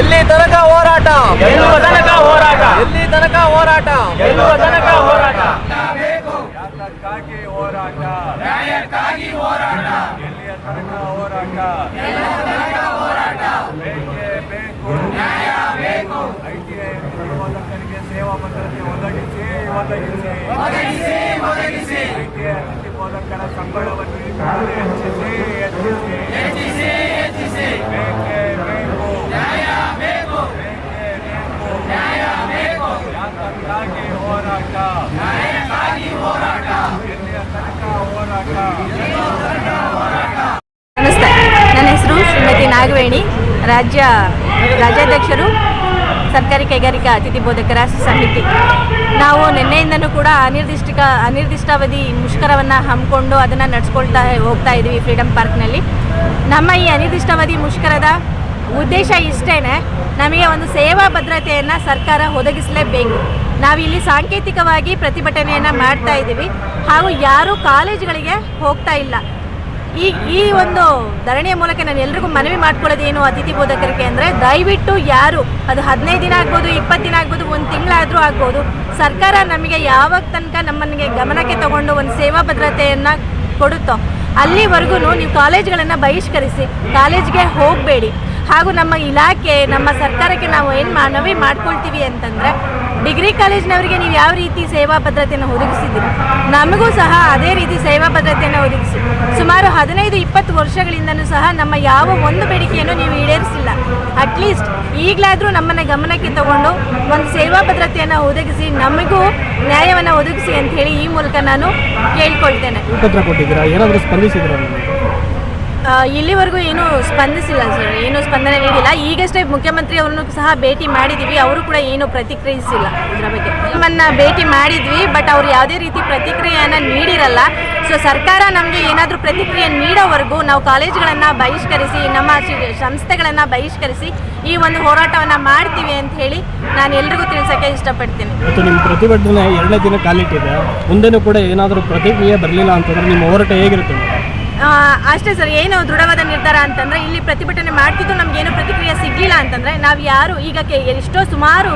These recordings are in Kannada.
ಎಲ್ಲಿ ತನಕ ಹೋರಾಟ ಗೆಲ್ಲುವ ತನಕ ಹೋರಾಟ ಎಲ್ಲಿ ತನಕ ಹೋರಾಟ ಗೆಲ್ಲುವ ತನಕ ಹೋರಾಟ ನ್ಯಾಯಕ್ಕಾಗಿ ಹೋರಾಟ ನ್ಯಾಯಕ್ಕಾಗಿ ಹೋರಾಟ ಎಲ್ಲಿಯ ತನಕ ಹೋರಾಟ ಬೇಕೇ ಬೇಕು ನ್ಯಾಯ ಬೇಕು ಐಟಿಐ ಬೋಧಕರಿಗೆ ಸೇವಾ ಭದ್ರತೆ ಒದಗಿಸಿ ಒದಗಿಸಿ ಒದಗಿಸಿ ಐಟಿಐ ಅತಿಥಿ ಬೋಧಕರ ಸಂಬಳವನ್ನು ಈ ಕೂಡಲೇ ಹೆಚ್ಚಿಸಿ ಹೆಚ್ಚಿಸಿ ಹೆಚ್ಚಿಸಿ ಬೇಕೇ ಬೇಕು ನ್ಯಾಯ ಬೇಕು ಬೇಕೇ ಬೇಕು ನ್ಯಾಯ ಬೇಕು ಯಾತಕ್ಕಾಗಿ ಹೋರಾಟ ಎಲ್ಲಿಯ ತನಕ ಹೋರಾಟ ನಮಸ್ತೆ. ನನ್ನ ಹೆಸರು ಶ್ರೀಮತಿ ನಾಗವೇಣಿ. ರಾಜ್ಯ ರಾಜ್ಯಾಧ್ಯಕ್ಷರು, ಸರ್ಕಾರಿ ಕೈಗಾರಿಕಾ ಅತಿಥಿ ಬೋಧಕರ ಸಮಿತಿ. ನಾವು ನಿನ್ನೆಯಿಂದನೂ ಕೂಡ ಅನಿರ್ದಿಷ್ಟ ಅನಿರ್ದಿಷ್ಟಾವಧಿ ಮುಷ್ಕರವನ್ನು ಹಮ್ಮಿಕೊಂಡು ಅದನ್ನು ನಡೆಸ್ಕೊಳ್ತಾ ಹೋಗ್ತಾ ಇದ್ದೀವಿ ಫ್ರೀಡಮ್ ಪಾರ್ಕ್ನಲ್ಲಿ. ನಮ್ಮ ಈ ಅನಿರ್ದಿಷ್ಟಾವಧಿ ಮುಷ್ಕರದ ಉದ್ದೇಶ ಇಷ್ಟೇ ನಮಗೆ ಒಂದು ಸೇವಾ ಭದ್ರತೆಯನ್ನು ಸರ್ಕಾರ ಒದಗಿಸಲೇಬೇಕು. ನಾವಿಲ್ಲಿ ಸಾಂಕೇತಿಕವಾಗಿ ಪ್ರತಿಭಟನೆಯನ್ನು ಮಾಡ್ತಾ ಇದ್ದೀವಿ. ಹಾಗೂ ಯಾರೂ ಕಾಲೇಜುಗಳಿಗೆ ಹೋಗ್ತಾ ಇಲ್ಲ. ಈ ಈ ಒಂದು ಧರಣಿಯ ಮೂಲಕ ನಾನು ಎಲ್ರಿಗೂ ಮನವಿ ಮಾಡ್ಕೊಳ್ಳೋದೇನು ಅತಿಥಿ ಬೋಧಕರಿಗೆ ಅಂದರೆ ದಯವಿಟ್ಟು ಯಾರು, ಅದು ಹದಿನೈದು ದಿನ ಆಗ್ಬೋದು, ಇಪ್ಪತ್ತು ದಿನ ಆಗ್ಬೋದು, ಒಂದು ತಿಂಗಳಾದರೂ ಆಗ್ಬೋದು, ಸರ್ಕಾರ ನಮಗೆ ಯಾವಾಗ ತನಕ ನಮ್ಮನಿಗೆ ಗಮನಕ್ಕೆ ತಗೊಂಡು ಒಂದು ಸೇವಾ ಭದ್ರತೆಯನ್ನು ಕೊಡುತ್ತೋ, ಅಲ್ಲಿವರೆಗೂ ನೀವು ಕಾಲೇಜ್ಗಳನ್ನು ಬಹಿಷ್ಕರಿಸಿ, ಕಾಲೇಜ್ಗೆ ಹೋಗಬೇಡಿ. ಹಾಗೂ ನಮ್ಮ ಇಲಾಖೆ, ನಮ್ಮ ಸರ್ಕಾರಕ್ಕೆ ನಾವು ಏನು ಮನವಿ ಮಾಡ್ಕೊಳ್ತೀವಿ ಅಂತಂದರೆ, ಡಿಗ್ರಿ ಕಾಲೇಜಿನವರಿಗೆ ನೀವು ಯಾವ ರೀತಿ ಸೇವಾ ಭದ್ರತೆಯನ್ನು ಒದಗಿಸಿದ್ದೀರಿ? ನಮಗೂ ಸಹ ಅದೇ ರೀತಿ ಸೇವಾ ಭದ್ರತೆಯನ್ನು ಒದಗಿಸಿ. ಸುಮಾರು ಹದಿನೈದು, ಇಪ್ಪತ್ತು ವರ್ಷಗಳಿಂದನೂ ಸಹ ನಮ್ಮ ಯಾವ ಒಂದು ಬೇಡಿಕೆಯನ್ನು ನೀವು ಈಡೇರಿಸಿಲ್ಲ. ಅಟ್ಲೀಸ್ಟ್ ಈಗಲಾದರೂ ನಮ್ಮನ್ನು ಗಮನಕ್ಕೆ ತಗೊಂಡು ಒಂದು ಸೇವಾ ಭದ್ರತೆಯನ್ನು ಒದಗಿಸಿ, ನಮಗೂ ನ್ಯಾಯವನ್ನು ಒದಗಿಸಿ ಅಂತ ಹೇಳಿ ಈ ಮೂಲಕ ನಾನು ಕೇಳ್ಕೊಳ್ತೇನೆ. ಇಲ್ಲಿವರೆಗೂ ಏನೂ ಸ್ಪಂದಿಸಿಲ್ಲ ಸರ್ ಏನು ಸ್ಪಂದನೆ ನೀಡಿಲ್ಲ. ಈಗಷ್ಟೇ ಮುಖ್ಯಮಂತ್ರಿ ಅವರನ್ನು ಸಹ ಭೇಟಿ ಮಾಡಿದ್ದೀವಿ ಅವರು ಕೂಡ ಏನು ಪ್ರತಿಕ್ರಿಯಿಸಿಲ್ಲ ಇದರ ಬಗ್ಗೆ. ನಮ್ಮನ್ನ ಭೇಟಿ ಮಾಡಿದ್ವಿ ಬಟ್ ಅವ್ರು ಯಾವುದೇ ರೀತಿ ಪ್ರತಿಕ್ರಿಯೆಯನ್ನು ನೀಡಿರಲ್ಲ. ಸೊ ಸರ್ಕಾರ ನಮಗೆ ಏನಾದರೂ ಪ್ರತಿಕ್ರಿಯೆ ನೀಡೋವರೆಗೂ ನಾವು ಕಾಲೇಜುಗಳನ್ನು ಬಹಿಷ್ಕರಿಸಿ, ನಮ್ಮ ಸಂಸ್ಥೆಗಳನ್ನು ಬಹಿಷ್ಕರಿಸಿ ಈ ಒಂದು ಹೋರಾಟವನ್ನು ಮಾಡ್ತೀವಿ ಅಂತ ಹೇಳಿ ನಾನು ಎಲ್ರಿಗೂ ತಿಳಿಸೋಕ್ಕೆ ಇಷ್ಟಪಡ್ತೀನಿ. ಮತ್ತು ನಿಮ್ಮ ಪ್ರತಿಭಟನೆ ಎರಡನೇ ದಿನ ಕಾಲಿಟ್ಟಿದೆ. ಮುಂದೆನೂ ಕೂಡ ಏನಾದರೂ ಪ್ರತಿಕ್ರಿಯೆ ಬರಲಿಲ್ಲ ಅಂತಂದರೆ ನಿಮ್ಮ ಹೋರಾಟ ಹೇಗಿರುತ್ತೆ? ಅಷ್ಟೇ ಸರ್, ಏನು ದೃಢವಾದ ನಿರ್ಧಾರ ಅಂತಂದ್ರೆ ಇಲ್ಲಿ ಪ್ರತಿಭಟನೆ ಮಾಡ್ತಿದ್ದು ನಮ್ಗೇನು ಪ್ರತಿಕ್ರಿಯೆ ಸಿಗ್ಲಿಲ್ಲ ಅಂತಂದ್ರೆ ನಾವು ಯಾರು ಈಗ ಎಷ್ಟೋ ಸುಮಾರು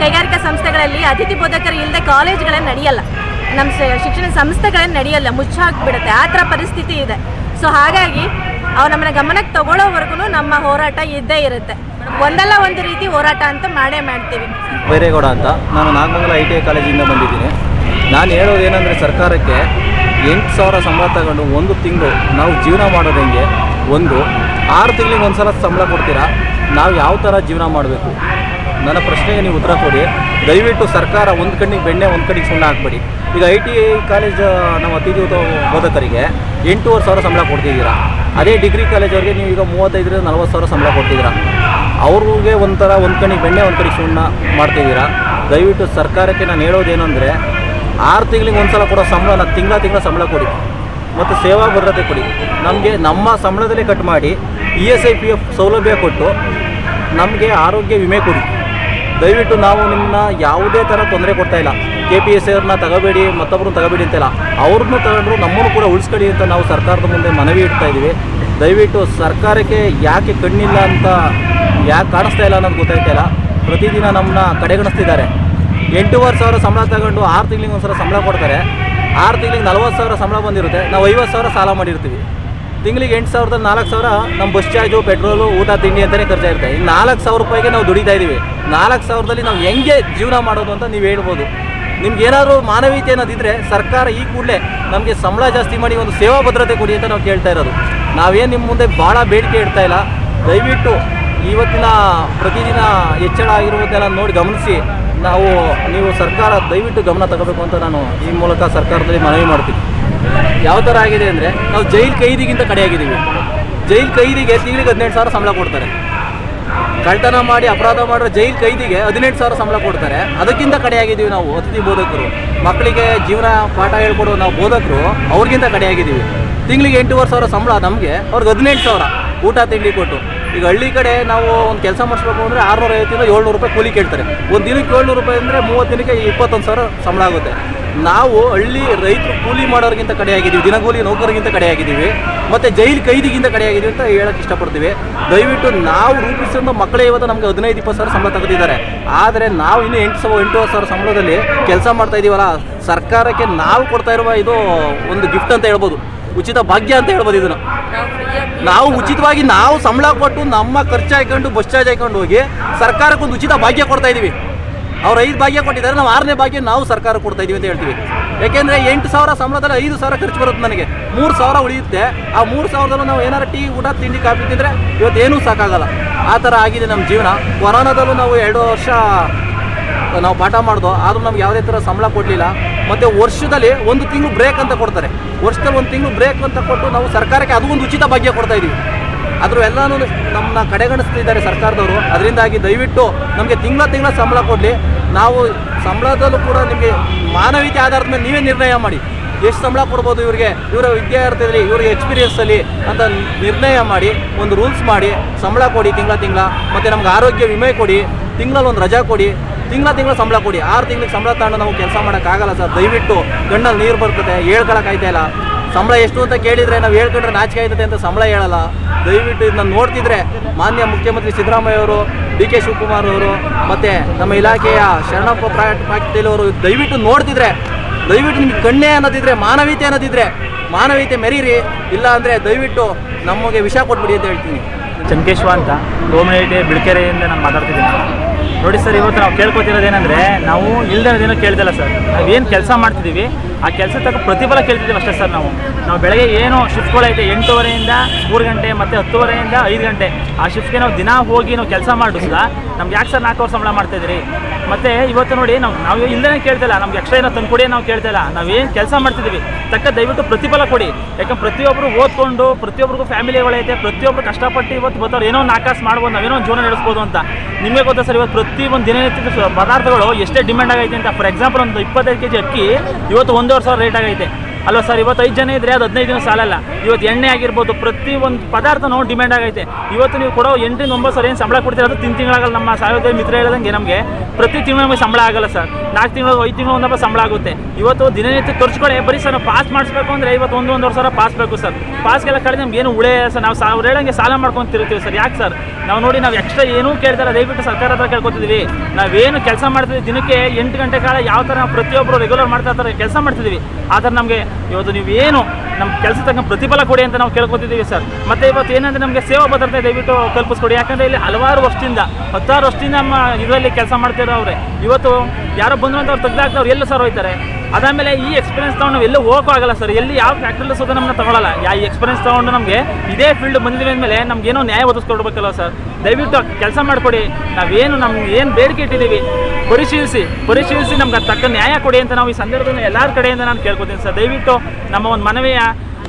ಕೈಗಾರಿಕಾ ಸಂಸ್ಥೆಗಳಲ್ಲಿ ಅತಿಥಿ ಬೋಧಕರು ಇಲ್ಲದೆ ಕಾಲೇಜ್ಗಳೇ ನಡೆಯಲ್ಲ. ನಮ್ಮ ಶಿಕ್ಷಣ ಸಂಸ್ಥೆಗಳೇ ನಡೆಯಲ್ಲ ಮುಚ್ಚಾಕ್ಬಿಡುತ್ತೆ ಆ ಥರ ಪರಿಸ್ಥಿತಿ ಇದೆ. ಸೊ ಹಾಗಾಗಿ ಅವ್ರು ನಮ್ಮನ್ನ ಗಮನಕ್ಕೆ ತಗೊಳ್ಳೋವರೆಗೂ ನಮ್ಮ ಹೋರಾಟ ಇದ್ದೇ ಇರುತ್ತೆ. ಒಂದಲ್ಲ ಒಂದು ರೀತಿ ಹೋರಾಟ ಅಂತ ಮಾಡೇ ಮಾಡ್ತೀವಿ. ಬೈರೇಗೌಡ ಅಂತ. ನಾನು ನಾಗಮಂಗಲ ಐ ಟಿ ಐ ಕಾಲೇಜಿಂದ ಬಂದಿದ್ದೀನಿ. ನಾನು ಹೇಳೋದು ಏನಂದರೆ ಸರ್ಕಾರಕ್ಕೆ ಎಂಟು ಸಾವಿರ ಸಂಬಳ ತಗೊಂಡು ಒಂದು ತಿಂಗಳು ನಾವು ಜೀವನ ಮಾಡೋದು ಹೆಂಗೆ? ಒಂದು, ಆರು ತಿಂಗಳಿಗೆ ಒಂದು ಸಲ ಸಂಬಳ ಕೊಡ್ತೀರಾ? ನಾವು ಯಾವ ಥರ ಜೀವನ ಮಾಡಬೇಕು? ನನ್ನ ಪ್ರಶ್ನೆಗೆ ನೀವು ಉತ್ತರ ಕೊಡಿ. ದಯವಿಟ್ಟು ಸರ್ಕಾರ ಒಂದು ಕಣ್ಣಿಗೆ ಬೆಣ್ಣೆ, ಒಂದು ಕಡೆಗೆ ಸುಣ್ಣ ಹಾಕ್ಬೇಡಿ. ಈಗ ಐ ಟಿ ಐ ಕಾಲೇಜ್, ನಮ್ಮ ಅತಿಥಿ ಬೋಧಕರಿಗೆ ಎಂಟೂವರೆ ಸಾವಿರ ಸಂಬಳ ಕೊಡ್ತಿದ್ದೀರಾ? ಅದೇ ಡಿಗ್ರಿ ಕಾಲೇಜವ್ರಿಗೆ ನೀವು ಈಗ ಮೂವತ್ತೈದರಿಂದ ನಲ್ವತ್ತು ಸಾವಿರ ಸಂಬಳ ಕೊಡ್ತಿದ್ದೀರಾ? ಅವ್ರಿಗೆ ಒಂಥರ ಒಂದು ಕಣ್ಣಿಗೆ ಬೆಣ್ಣೆ, ಒಂದು ಕಡೆಗೆ ಸುಣ್ಣ ಮಾಡ್ತಿದ್ದೀರಾ? ದಯವಿಟ್ಟು ಸರ್ಕಾರಕ್ಕೆ ನಾನು ಹೇಳೋದೇನೆಂದರೆ ಆರು ತಿಂಗಳಿಗೆ ಒಂದು ಸಲ ಕೊಡೋ ನಾನು ತಿಂಗಳ ತಿಂಗಳ ಸಂಬಳ ಕೊಡಿ. ಮತ್ತು ಸೇವಾ ಭದ್ರತೆ ಕೊಡಿ. ನಮಗೆ ನಮ್ಮ ಸಂಬಳದಲ್ಲೇ ಕಟ್ ಮಾಡಿ E S I P F ಸೌಲಭ್ಯ ಕೊಟ್ಟು ನಮಗೆ ಆರೋಗ್ಯ ವಿಮೆ ಕೊಡಿ. ದಯವಿಟ್ಟು ನಾವು ನಿಮ್ಮನ್ನ ಯಾವುದೇ ಥರ ತೊಂದರೆ ಕೊಡ್ತಾ ಇಲ್ಲ. ಕೆ ಪಿ ಎಸ್ ಅವ್ರನ್ನ ತಗೋಬೇಡಿ ಮತ್ತೊಬ್ಬರನ್ನ ತಗೋಬೇಡಿ ಅಂತೆಲ್ಲ. ಅವ್ರನ್ನೂ ತಗೊಂಡ್ರು, ನಮ್ಮನ್ನು ಕೂಡ ಉಳಿಸ್ಕೊಡಿ ಅಂತ ನಾವು ಸರ್ಕಾರದ ಮುಂದೆ ಮನವಿ ಇಡ್ತಾ ಇದ್ದೀವಿ. ದಯವಿಟ್ಟು ಸರ್ಕಾರಕ್ಕೆ ಯಾಕೆ ಕಣ್ಣಿಲ್ಲ ಅಂತ ಯಾಕೆ ಕಾಣಿಸ್ತಾ ಇಲ್ಲ ಅನ್ನೋದು ಗೊತ್ತಾಗ್ತಾ ಇಲ್ಲ. ಪ್ರತಿದಿನ ನಮ್ಮನ್ನ ಕಡೆಗಣಿಸ್ತಿದ್ದಾರೆ. ಎಂಟೂವರೆ ಸಾವಿರ ಸಂಬಳ ತಗೊಂಡು ಆರು ತಿಂಗಳಿಗೆ ಒಂದು ಸಲ ಸಂಬಳ ಕೊಡ್ತಾರೆ. ಆರು ತಿಂಗಳಿಗೆ ನಲ್ವತ್ತು ಸಾವಿರ ಸಂಬಳ ಬಂದಿರುತ್ತೆ. ನಾವು ಐವತ್ತು ಸಾವಿರ ಸಾಲ ಮಾಡಿರ್ತೀವಿ. ತಿಂಗಳಿಗೆ ಎಂಟು ಸಾವಿರದ ನಾಲ್ಕು ಸಾವಿರ ನಮ್ಮ ಬಸ್ ಚಾರ್ಜು, ಪೆಟ್ರೋಲು, ಊಟ, ತಿಂಡಿ ಅಂತಲೇ ಖರ್ಚಾಗಿರುತ್ತೆ ಈಗ ನಾಲ್ಕು ಸಾವಿರ ರೂಪಾಯಿಗೆ ನಾವು ದುಡಿತಾ ಇದ್ದೀವಿ. ನಾಲ್ಕು ಸಾವಿರದಲ್ಲಿ ನಾವು ಹೆಂಗೆ ಜೀವನ ಮಾಡೋದು ಅಂತ ನೀವು ಹೇಳ್ಬೋದು. ನಿಮ್ಗೆ ಏನಾದರೂ ಮಾನವೀಯತೆ ಅನ್ನೋದಿದ್ರೆ ಸರ್ಕಾರ ಈ ಕೂಡಲೇ ನಮಗೆ ಸಂಬಳ ಜಾಸ್ತಿ ಮಾಡಿ ಒಂದು ಸೇವಾ ಭದ್ರತೆ ಕೊಡಿ ಅಂತ ನಾವು ಕೇಳ್ತಾ ಇರೋದು. ನಾವೇನು ನಿಮ್ಮ ಮುಂದೆ ಭಾಳ ಬೇಡಿಕೆ ಇಡ್ತಾ ಇಲ್ಲ. ದಯವಿಟ್ಟು ಇವತ್ತಿನ ಪ್ರತಿದಿನ ಹೆಚ್ಚಳ ಆಗಿರುವುದೆಲ್ಲ ನೋಡಿ ಗಮನಿಸಿ. ನಾವು, ನೀವು ಸರ್ಕಾರ ದಯವಿಟ್ಟು ಗಮನ ತಗೋಬೇಕು ಅಂತ ನಾನು ಈ ಮೂಲಕ ಸರ್ಕಾರದಲ್ಲಿ ಮನವಿ ಮಾಡ್ತೀನಿ. ಯಾವ ಥರ ಆಗಿದೆ ಅಂದರೆ, ನಾವು ಜೈಲ್ ಕೈದಿಗಿಂತ ಕಡೆಯಾಗಿದ್ದೀವಿ. ಜೈಲ್ ಕೈದಿಗೆ ತಿಂಗಳಿಗೆ ಹದಿನೆಂಟು ಸಾವಿರ ಸಂಬಳ ಕೊಡ್ತಾರೆ. ಕಳ್ಳತನ ಮಾಡಿ, ಅಪರಾಧ ಮಾಡಿರೋ ಜೈಲ್ ಕೈದಿಗೆ ಹದಿನೆಂಟು ಸಾವಿರ ಸಂಬಳ ಕೊಡ್ತಾರೆ. ಅದಕ್ಕಿಂತ ಕಡೆಯಾಗಿದ್ದೀವಿ ನಾವು, ಅತಿಥಿ ಬೋಧಕರು. ಮಕ್ಕಳಿಗೆ ಜೀವನ ಪಾಠ ಹೇಳ್ಕೊಡೋ ನಾವು ಬೋಧಕರು, ಅವ್ರಿಗಿಂತ ಕಡೆಯಾಗಿದ್ದೀವಿ. ತಿಂಗಳಿಗೆ ಎಂಟೂವರೆ ಸಾವಿರ ಸಂಬಳ ನಮಗೆ, ಅವ್ರಿಗೆ ಹದಿನೆಂಟು ಸಾವಿರ ಊಟ ತಿಂಡಿ ಕೊಟ್ಟು. ಈಗ ಹಳ್ಳಿ ಕಡೆ ನಾವು ಒಂದು ಕೆಲಸ ಮಾಡಿಸ್ಬೇಕು ಅಂದರೆ ಆರುನೂರ ಐವತ್ತಿಂದ ಏಳ್ನೂರು ರೂಪಾಯಿ ಕೂಲಿ ಕೇಳ್ತಾರೆ. ಒಂದು ದಿನಕ್ಕೆ ಏಳ್ನೂರು ರೂಪಾಯಿ ಅಂದರೆ ಮೂವತ್ತು ದಿನಕ್ಕೆ ಇಪ್ಪತ್ತೊಂದು ಸಾವಿರ ಸಂಬಳ ಆಗುತ್ತೆ. ನಾವು ಹಳ್ಳಿ ರೈತರು ಕೂಲಿ ಮಾಡೋರಿಗಿಂತ ಕಡೆ ಆಗಿದ್ದೀವಿ ದಿನಗೂಲಿ ನೌಕರಿಗಿಂತ ಕಡೆ ಆಗಿದ್ದೀವಿ ಮತ್ತು ಜೈಲು ಕೈದಿಗಿಂತ ಕಡೆ ಆಗಿದ್ದೀವಿ ಅಂತ ಹೇಳಕ್ಕೆ ಇಷ್ಟಪಡ್ತೀವಿ. ದಯವಿಟ್ಟು ನಾವು ರೂಪಿಸಿದ ಮಕ್ಕಳೇ ಇವತ್ತು ನಮಗೆ ಹದಿನೈದು, ಇಪ್ಪತ್ತು ಸಾವಿರ ಸಂಬಳ ತೆಗೆದಿದ್ದಾರೆ. ಆದರೆ ನಾವು ಇನ್ನೂ ಎಂಟು ಸಾವಿರ, ಎಂಟೂವರೆ ಸಾವಿರ ಸಂಬಳದಲ್ಲಿ ಕೆಲಸ ಮಾಡ್ತಾ ಇದ್ದೀವಲ್ಲ ಸರ್ಕಾರಕ್ಕೆ ನಾವು ಕೊಡ್ತಾ ಇರುವ ಇದು ಒಂದು ಗಿಫ್ಟ್ ಅಂತ ಹೇಳ್ಬೋದು. ಉಚಿತ ಭಾಗ್ಯ ಅಂತ ಹೇಳ್ಬೋದು ಇದನ್ನು. ನಾವು ಉಚಿತವಾಗಿ ನಾವು ಸಂಬಳ ಕೊಟ್ಟು ನಮ್ಮ ಖರ್ಚು ಹಾಕೊಂಡು ಬಸ್ ಚಾರ್ಜ್ ಹಾಕೊಂಡು ಹೋಗಿ ಸರ್ಕಾರಕ್ಕೊಂದು ಉಚಿತ ಭಾಗ್ಯ ಕೊಡ್ತಾ ಇದ್ದೀವಿ ಅವ್ರು ಐದು ಭಾಗ್ಯ ಕೊಟ್ಟಿದ್ದಾರೆ, ನಾವು ಆರನೇ ಭಾಗ್ಯ ನಾವು ಸರ್ಕಾರ ಕೊಡ್ತಾ ಇದೀವಿ ಅಂತ ಹೇಳ್ತೀವಿ. ಯಾಕೆಂದರೆ ಎಂಟು ಸಾವಿರ ಸಂಬಳದಲ್ಲಿ ಐದು ಸಾವಿರ ಖರ್ಚು ಬರುತ್ತೆ ನನಗೆ. ಮೂರು ಸಾವಿರ ಉಳಿಯುತ್ತೆ. ಆ ಮೂರು ಸಾವಿರದಲ್ಲೂ ನಾವು ಏನಾರು ಟೀ, ಊಟ, ತಿಂಡಿ, ಕಾಫಿ ತಿಂದರೆ ಇವತ್ತು ಏನೂ ಸಾಕಾಗಲ್ಲ. ಆ ಥರ ಆಗಿದೆ ನಮ್ಮ ಜೀವನ. ಕೊರೋನಾದಲ್ಲೂ ನಾವು ಎರಡು ವರ್ಷ ನಾವು ಪಾಠ ಮಾಡ್ದೋ, ಆದರೂ ನಮ್ಗೆ ಯಾವುದೇ ಥರ ಸಂಬಳ ಕೊಡಲಿಲ್ಲ. ಮತ್ತು ವರ್ಷದಲ್ಲಿ ಒಂದು ತಿಂಗಳು ಬ್ರೇಕ್ ಅಂತ ಕೊಡ್ತಾರೆ. ವರ್ಷದಲ್ಲಿ ಒಂದು ತಿಂಗಳು ಬ್ರೇಕ್ ಅಂತ ಕೊಟ್ಟು ನಾವು ಸರ್ಕಾರಕ್ಕೆ ಅದು ಒಂದು ಉಚಿತ ಭಾಗ್ಯ ಕೊಡ್ತಾ ಇದ್ದೀವಿ ಆದರೂ ಎಲ್ಲನೂ ನಮ್ಮನ್ನ ಕಡೆಗಣಿಸ್ತಿದ್ದಾರೆ ಸರ್ಕಾರದವರು. ಅದರಿಂದಾಗಿ ದಯವಿಟ್ಟು ನಮಗೆ ತಿಂಗಳ ತಿಂಗಳ ಸಂಬಳ ಕೊಡಲಿ. ನಾವು ಸಂಬಳದಲ್ಲೂ ಕೂಡ ನಿಮಗೆ ಮಾನವೀಯತೆ ಆಧಾರದ ಮೇಲೆ ನೀವೇ ನಿರ್ಣಯ ಮಾಡಿ. ಎಷ್ಟು ಸಂಬಳ ಕೊಡ್ಬೋದು ಇವರಿಗೆ? ಇವರ ವಿದ್ಯಾರ್ಥಿಯಲ್ಲಿ ಇವ್ರಿಗೆ ಎಕ್ಸ್ಪೀರಿಯನ್ಸಲ್ಲಿ ಅಂತ ನಿರ್ಣಯ ಮಾಡಿ, ಒಂದು ರೂಲ್ಸ್ ಮಾಡಿ, ಸಂಬಳ ಕೊಡಿ ತಿಂಗಳ ತಿಂಗಳ. ಮತ್ತು ನಮ್ಗೆ ಆರೋಗ್ಯ ವಿಮೆ ಕೊಡಿ, ತಿಂಗಳಲ್ಲಿ ಒಂದು ರಜಾ ಕೊಡಿ. ತಿಂಗಳ ತಿಂಗಳ ಸಂಬಳ ಕೊಡಿ. ಆರು ತಿಂಗಳಿಗೆ ಸಂಬಳ ತಗೊಂಡು ನಾವು ಕೆಲಸ ಮಾಡೋಕ್ಕಾಗಲ್ಲ ಸರ್. ದಯವಿಟ್ಟು ಗಂಡಲ್ಲಿ ನೀರು ಬರ್ತದೆ ಹೇಳ್ಕೊಳಕ್ಕಾಯ್ತಾ ಇಲ್ಲ. ಸಂಬಳ ಎಷ್ಟು ಅಂತ ಕೇಳಿದರೆ ನಾವು ಹೇಳ್ಕೊಂಡ್ರೆ ನಾಚಿಕೆ ಆಯ್ತದೆ ಅಂತ ಸಂಬಳ ಹೇಳಲ್ಲ. ದಯವಿಟ್ಟು ಇದನ್ನ ನೋಡ್ತಿದ್ರೆ ಮಾನ್ಯ ಮುಖ್ಯಮಂತ್ರಿ ಸಿದ್ದರಾಮಯ್ಯ ಅವರು, ಡಿ ಕೆ ಶಿವಕುಮಾರ್ ಅವರು, ಮತ್ತು ನಮ್ಮ ಇಲಾಖೆಯ ಶರಣಪ್ಪ ಪಾಟೀಲ್ ಅವರು ದಯವಿಟ್ಟು ನೋಡ್ತಿದ್ರೆ, ದಯವಿಟ್ಟು ನಿಮ್ಗೆ ಕಣ್ಣೇ ಅನ್ನೋದಿದ್ರೆ, ಮಾನವೀಯತೆ ಅನ್ನೋದಿದ್ರೆ, ಮಾನವೀಯತೆ ಮೆರೀರಿ. ಇಲ್ಲ ಅಂದರೆ ದಯವಿಟ್ಟು ನಮಗೆ ವಿಷ ಕೊಟ್ಬಿಡಿ ಅಂತ ಹೇಳ್ತೀನಿ. ಚಂಕೇಶ್ವ ಅಂತ. ಗೋಮನಹಳ್ಳಿ ಬಿಳ್ಕೆರೆಯಿಂದ ನಾನು ಮಾತಾಡ್ತಿದ್ದೀನಿ. ನೋಡಿ ಸರ್, ಇವತ್ತು ನಾವು ಕೇಳ್ಕೊತಿರೋದೇನೆಂದರೆ ನಾವು ಇಲ್ದಿರೋದೇನೋ ಕೇಳ್ದಿಲ್ಲ ಸರ್. ನಾವೇನು ಕೆಲಸ ಮಾಡ್ತಿದ್ದೀವಿ ಆ ಕೆಲಸ ತಕ್ಕ ಪ್ರತಿಫಲ ಕೇಳ್ತಿದ್ದೀವಿ ಅಷ್ಟೇ ಸರ್ ನಾವು. ನಾವು ಬೆಳಗ್ಗೆ ಏನು ಶಿಫ್ಟ್ಗಳೈತೆ ಎಂಟೂವರೆಯಿಂದ ಮೂರು ಗಂಟೆ ಮತ್ತು ಹತ್ತುವರೆಯಿಂದ ಐದು ಗಂಟೆ. ಆ ಶಿಫ್ಟ್ಗೆ ನಾವು ದಿನ ಹೋಗಿ ನಾವು ಕೆಲಸ ಮಾಡಿಸಿದ ನಮ್ಗೆ ಯಾಕೆ ಸರ್ ನಾಲ್ಕು ವರ್ಷ ಸಂಬಳ ಮಾಡ್ತಾಯಿದ್ದೀರಿ ಮತ್ತು ಇವತ್ತು ನೋಡಿ ನಾವು ನಾವು ಇಲ್ಲದೇ ಕೇಳ್ತಿಲ್ಲ ನಮ್ಗೆ ಎಕ್ಸ್ಟ್ರಾ ಏನೋ ತಂದು ಕೊಡಿ ನಾವು ಕೇಳ್ತಿಲ್ಲ ನಾವೇನು ಕೆಲಸ ಮಾಡ್ತಿದ್ದೀವಿ ತಕ್ಕ ದಯವಿಟ್ಟು ಪ್ರತಿಫಲ ಕೊಡಿ. ಯಾಕಂದ್ರೆ ಪ್ರತಿಯೊಬ್ಬರು ಓದ್ಕೊಂಡು ಪ್ರತಿಯೊಬ್ಬರಿಗೂ ಫ್ಯಾಮಿಲಿಗಳೈತೆ ಪ್ರತಿಯೊಬ್ಬರು ಕಷ್ಟಪಟ್ಟು ಇವತ್ತು ಬರ್ತಾರೆ. ಏನೋ ಒಂದು ಆಕಾಶ ಮಾಡ್ಬೋದು ನಾವೇನೋ ಒಂದು ಜೀವನ ನಡೆಸ್ಬೋದು ಅಂತ. ನಿಮಗೆ ಗೊತ್ತಾ ಸರ್, ಇವತ್ತು ಪ್ರತಿ ಒಂದು ದಿನನಿತ್ಯದ ಪದಾರ್ಥಗಳು ಎಷ್ಟೇ ಡಿಮ್ಯಾಂಡ್ ಆಗೈತೆ ಅಂತ. ಫಾರ್ ಎಕ್ಸಾಂಪಲ್ ಒಂದು ಇಪ್ಪತ್ತೈದು ಕೆ ಜಿ ಅಕ್ಕಿ ಇವತ್ತು ಒಂದೂವರೆ ಸಾವಿರ ರೇಟ್ ಆಗೈತೆ. ಅಲ್ವಾ ಸರ್, ಇವತ್ತು ಐದು ಜನ ಇದ್ರೆ ಅದು ಹದಿನೈದು ದಿನ ಸಾಲಲ್ಲ. ಇವತ್ತು ಎಣ್ಣೆ ಆಗಿರ್ಬೋದು, ಪ್ರತಿ ಒಂದು ಪದಾರ್ಥನೂ ಡಿಮ್ಯಾಂಡ್ ಆಗೈತೆ. ಇವತ್ತು ನೀವು ಕೊಡೋ ಎಂಟರಿಂದ ಒಂಬತ್ತು ಸಾವಿರ ಏನು ಸಂಬಳ ಕೊಡ್ತೀರ ಅದು ತಿಂಗ್ ತಿಂಗಳಾಗಲ್ಲ, ನಮ್ಮ ಸಾವಿರದ ಮಿತ್ರ ಹೇಳಿದಂಗೆ ನಮಗೆ. ಪ್ರತಿ ತಿಂಗಳು ನಮಗೆ ಸಂಬಳ ಆಗಲ್ಲ ಸರ್. ನಾಲ್ಕು ತಿಂಗಳು, ಐದು ತಿಂಗಳು ಒಂದಪ್ಪ ಸಂಬಳ ಆಗುತ್ತೆ. ಇವತ್ತು ದಿನನಿತ್ಯ ಖರ್ಚುಗಳೇ ಬರೀ ಸರ್ ಪಾಸ್ ಮಾಡಿಸ್ಬೇಕು ಅಂದರೆ ಇವತ್ತು ಒಂದು, ಒಂದೂವರೆ ಸಾವಿರ ಪಾಸ್ ಬೇಕು ಸರ್. ಪಾಸ್ಗೆಲ್ಲ ಕಡೆ ನಮ್ಗೆ ಏನು ಉಳೆ ಸರ್, ನಾವು ಸಾವಿರ ಹೇಳಂಗೆ ಸಾಲ ಮಾಡ್ಕೊತಿರ್ತೀವಿ ಸರ್. ಯಾಕೆ ಸರ್? ನಾವು ನೋಡಿ ನಾವು ಎಕ್ಸ್ಟ್ರಾ ಏನೂ ಕೇಳ್ತಾರೆ ದಯವಿಟ್ಟು ಸರ್ಕಾರ ಹತ್ರ ಕೇಳ್ಕೊತಿದ್ವಿ. ನಾವೇನು ಕೆಲಸ ಮಾಡ್ತೀವಿ ದಿನಕ್ಕೆ ಎಂಟು ಗಂಟೆ ಕಾಲ ಯಾವ ಥರ ನಾವು ಪ್ರತಿಯೊಬ್ಬರು ರೆಗ್ಯುಲರ್ ಮಾಡ್ತಾ ಇರ್ತಾರೆ, ಕೆಲಸ ಮಾಡ್ತಿದ್ದೀವಿ ಆ ನಮಗೆ ಇವತ್ತು ನೀವು ಏನು ನಮ್ಮ ಕೆಲಸ ತಕ್ಕ ಪ್ರತಿಫಲ ಕೊಡಿ ಅಂತ ನಾವು ಕೇಳ್ಕೊತಿದ್ದೀವಿ ಸರ್. ಮತ್ತೆ ಇವತ್ತು ಏನಂದ್ರೆ ನಮಗೆ ಸೇವಾ ಭದ್ರತೆ ದಯವಿಟ್ಟು ಕಲ್ಪಿಸ್ಕೊಡಿ. ಯಾಕಂದರೆ ಇಲ್ಲಿ ಹಲವಾರು ವರ್ಷದಿಂದ, ಹತ್ತಾರು ವರ್ಷದಿಂದ ನಮ್ಮ ಇದರಲ್ಲಿ ಕೆಲಸ ಮಾಡ್ತಿರೋವ್ರೆ ಇವತ್ತು ಯಾರೋ ಬಂದ್ರು ಅಂತ ಅವ್ರು ತೆಗ್ದಾಕ್ದವ್ರು ಎಲ್ಲ ಸರ್ ಹೋಯ್ತಾರೆ ಅದಾದಮೇಲೆ ಈ ಎಕ್ಸ್ಪೀರಿಯನ್ಸ್ ತೊಗೊಂಡು ನಾವು ಎಲ್ಲೂ ಹೋಗೋಕ್ಕೂ ಆಗಲ್ಲ ಸರ್. ಎಲ್ಲಿ ಯಾವ ಫ್ಯಾಕ್ಟ್ರಿಲೂ ಸುತ್ತ ನಮ್ಮನ್ನ ತಗೊಳ್ಳಲ್ಲ ಯಾ ಎಕ್ಸ್ಪೀರಿಯನ್ಸ್ ತೊಗೊಂಡು ನಮಗೆ ಇದೇ ಫೀಲ್ಡ್ ಬಂದಿದ್ದೀವಿ ಅಂದಮೇಲೆ ನಮ್ಗೆ ಏನೋ ನ್ಯಾಯ ಒದಗಿಸ್ಕೊಡ್ಬೇಕಲ್ಲ ಸರ್. ದಯವಿಟ್ಟು ಕೆಲಸ ಮಾಡಿಕೊಡಿ. ನಾವೇನು ನಮ್ಗೆ ಏನು ಬೇಡಿಕೆ ಇಟ್ಟಿದ್ದೀವಿ. ಪರಿಶೀಲಿಸಿ ಪರಿಶೀಲಿಸಿ ನಮ್ಗೆ ಅದು ತಕ್ಕ ನ್ಯಾಯ ಕೊಡಿ ಅಂತ ನಾವು ಈ ಸಂದರ್ಭದಲ್ಲಿ ಎಲ್ಲರ ಕಡೆಯಿಂದ ನಾನು ಕೇಳ್ಕೊತೀನಿ ಸರ್. ದಯವಿಟ್ಟು ನಮ್ಮ ಒಂದು ಮನವಿಯ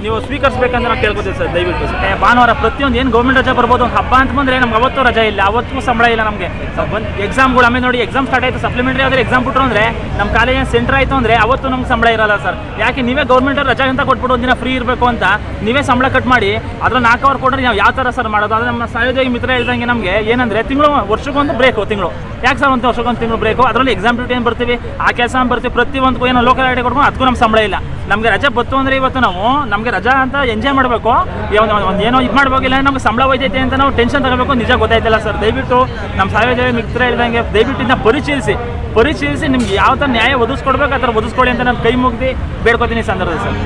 ನೀವು ಸ್ವೀಕರಿಸಬೇಕಂತ ನಾವು ಕೇಳ್ಕೊತೀವಿ ಸರ್, ದಯವಿಟ್ಟು ಭಾನುವಾರ ಪ್ರತಿಯೊಂದು ಏನು ಗೌರ್ಮೆಂಟ್ ರಜೆ ಬರ್ಬೋದು ಒಂದು ಹಬ್ಬ ಅಂತ ಬಂದರೆ ನಮ್ಗೆ ಅವತ್ತು ರಜೆ ಇಲ್ಲ ಅವತ್ತೂ ಸಂಬಳ ಇಲ್ಲ ನಮಗೆ. ಬಂದು ಎಕ್ಸಾಮ್ಗಳು ಆಮೇಲೆ ನೋಡಿ ಎಕ್ಸಾಮ್ ಸ್ಟಾರ್ಟ್ ಆಯಿತು ಸಪ್ಲಿಮೆಂಟ್ರಿ ಆದರೆ ಎಕ್ಸಾಮ್ ಬಿಟ್ಟರು ಅಂದರೆ ನಮ್ಮ ಕಾಲೇಜಿನ ಸೆಂಟರ್ ಆಯಿತು ಅಂದರೆ ಅವತ್ತು ನಮ್ಗೆ ಸಂಬಳ ಇರಲ್ಲ ಸರ್. ಯಾಕೆ ನೀವೇ ಗೌರ್ಮೆಂಟ್ ರಜೆ ಅಂತ ಕೊಟ್ಬಿಟ್ಟು ಒಂದಿನ ಫ್ರೀ ಇರಬೇಕು ಅಂತ ನೀವೇ ಸಂಬಳ ಕಟ್ ಮಾಡಿ ಅದರ ನಾಲ್ಕು ಅವರ್ ಕೊಟ್ಟರೆ ನಾವು ಯಾವ ಥರ ಸರ್ ಮಾಡೋದು? ಅದು ನಮ್ಮ ಸಹೋದ್ಯೋಗಿ ಮಿತ್ರ ಹೇಳ್ದಂಗೆ ನಮಗೆ ಏನಂದರೆ ತಿಂಗಳು, ವರ್ಷಕ್ಕೊಂದು ಬ್ರೇಕು ತಿಂಗಳು. ಯಾಕೆ ಸರ್ ಒಂದು ವರ್ಷಕ್ಕೊಂದು ತಿಂಗಳು ಬ್ರೇಕು ಅದರಲ್ಲಿ ಎಕ್ಸಾಮ್ ಡ್ಯೂಟಿ ಏನು ಬರ್ತೀವಿ? ಆ ಕೆಲಸ ಬರ್ತೀವಿ? ಪ್ರತಿಯೊಂದಕ್ಕೂ ಏನೋ ಲೋಕಲ್ ಐಡಿ ಕೊಡ್ಕೊಂಡು ಅದಕ್ಕೂ ನಮ್ಮ ಸಂಬಳ ಇಲ್ಲ. ನಮಗೆ ರಜೆ ಬತ್ತು ಅಂದರೆ ಇವತ್ತು ನಾವು ನಮಗೆ ರಜಾ ಅಂತ ಎಂಜಾಯ್ ಮಾಡಬೇಕು. ಒಂದು ಏನೋ ಇದು ಮಾಡಬೇಕಿಲ್ಲ ನಮ್ಗೆ ಸಂಬಳ ಹೋಯ್ತೈತೆ ಅಂತ ನಾವು ಟೆನ್ಷನ್ ತಗೋಬೇಕು, ನಿಜ ಗೊತ್ತಾಯ್ತಿಲ್ಲ ಸರ್. ದಯವಿಟ್ಟು ನಮ್ಮ ಸಾರ್ವಜನಿಕ ಮಿತ್ರ ಇಲ್ದಂಗೆ ದಯವಿಟ್ಟು ಇದನ್ನ ಪರಿಶೀಲಿಸಿ. ಪರಿಶೀಲಿಸಿ ನಿಮ್ಗೆ ಯಾವ ಥರ ನ್ಯಾಯ ಒದಗಿಸ್ಕೊಡ್ಬೇಕು, ಆ ಥರ ಒದಗಿಸ್ಕೊಡಿ ಅಂತ ನಾನು ಕೈ ಮುಗ್ದು ಬೇಡ್ಕೊತೀನಿ ಸಂದರ್ಭದಲ್ಲಿ ಸರ್.